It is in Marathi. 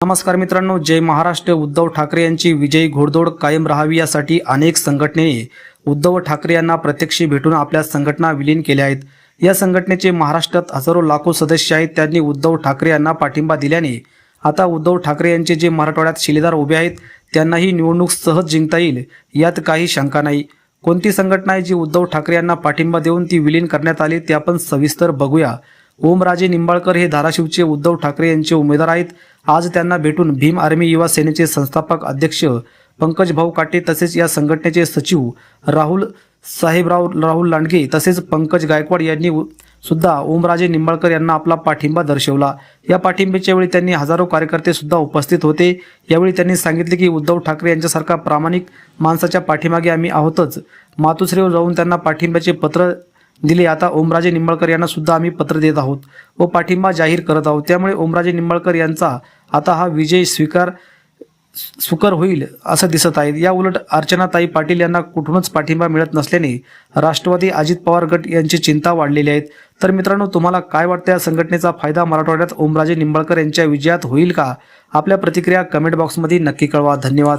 नमस्कार मित्रांनो जय महाराष्ट्र. उद्धव ठाकरे यांची विजयी घोडदौड कायम राहावी यासाठी अनेक संघटनेने उद्धव ठाकरे यांना प्रत्यक्ष भेटून आपल्या संघटना विलीन केल्या आहेत. या संघटनेचे महाराष्ट्रात हजारो लाखो सदस्य आहेत. त्यांनी उद्धव ठाकरे यांना पाठिंबा दिल्याने आता उद्धव ठाकरे यांचे जे मराठवाड्यात शिलेदार उभे आहेत त्यांनाही निवडणूक सहज जिंकता येईल यात काही शंका नाही. कोणती संघटना आहे जी उद्धव ठाकरे यांना पाठिंबा देऊन ती विलीन करण्यात आली ते आपण सविस्तर बघूया. ओमराजे निंबाळकर हे धाराशिवचे उद्धव ठाकरे यांचे उमेदवार आहेत. आज त्यांना भेटून भीम आर्मी युवा सेनेचे संस्थापक अध्यक्ष पंकज भाऊ काटे तसेच या संघटनेचे सचिव राहुल साहेबराव राहुल लांडगे तसेच पंकज गायकवाड यांनी सुद्धा ओमराजे निंबाळकर यांना आपला पाठिंबा दर्शवला. या पाठिंब्याच्या वेळी त्यांनी हजारो कार्यकर्ते सुद्धा उपस्थित होते. यावेळी त्यांनी सांगितले की उद्धव ठाकरे यांच्यासारखा प्रामाणिक माणसाच्या पाठीमागे आम्ही आहोतच. मातुश्रीवर जाऊन त्यांना पाठिंब्याचे पत्र दिले. आता ओमराजे निंबाळकर यांना सुद्धा आम्ही पत्र देत आहोत व पाठिंबा जाहीर करत आहोत. त्यामुळे ओमराजे निंबाळकर यांचा आता हा विजय स्वीकार सुकर होईल असं दिसत आहे. या उलट अर्चनाताई पाटील यांना कुठूनच पाठिंबा मिळत नसल्याने राष्ट्रवादी अजित पवार गट यांची चिंता वाढलेली आहेत तर मित्रांनो तुम्हाला काय वाटतं? या संघटनेचा फायदा मराठवाड्यात ओमराजे निंबाळकर यांच्या विजयात होईल का? आपल्या प्रतिक्रिया कमेंट बॉक्समध्ये नक्की कळवा. धन्यवाद.